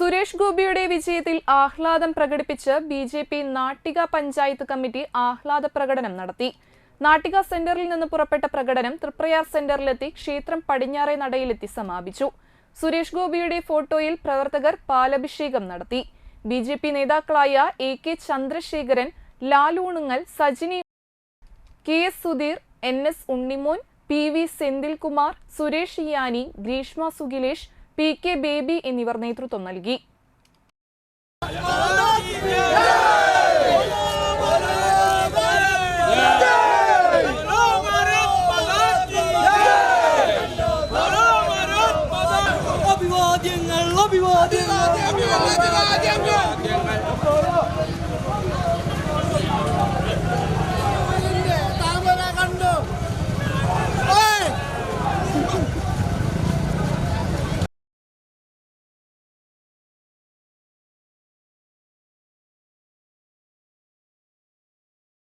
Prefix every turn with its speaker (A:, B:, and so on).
A: സുരേഷ് ഗോപിയുടെ വിജയത്തിൽ ആഹ്ലാദം പ്രകടിപ്പിച്ച് B J P Nattika panchayat committee ആഹ്ലാദ പ്രകടനം നടത്തി. നാട്ടിക സെന്ററിൽ നിന്ന് പുറപ്പെട്ട പ്രകടനം തൃപ്രയാർ സെന്ററിലെത്തി ക്ഷേത്രം പടിഞ്ഞാറെ നടയിലെത്തി സമാപിച്ചു. സുരേഷ് ഗോപിയുടെ ഫോട്ടോയിൽ പ്രവർത്തകർ പാലഭിഷേകം നടത്തി. ബി ജെ പി നേതാക്കളായ A K Chandrasekharan Lalunungal Sajini K S Sudheer N S Unnimon P V Senthilkumar Suresh Iyani Greeshma Sugilesh P K Baby എന്നിവർ നേതൃത്വം നൽകി.
B: അഭിവാദ്യങ്ങൾ അഭിവാദ്യങ്ങൾ.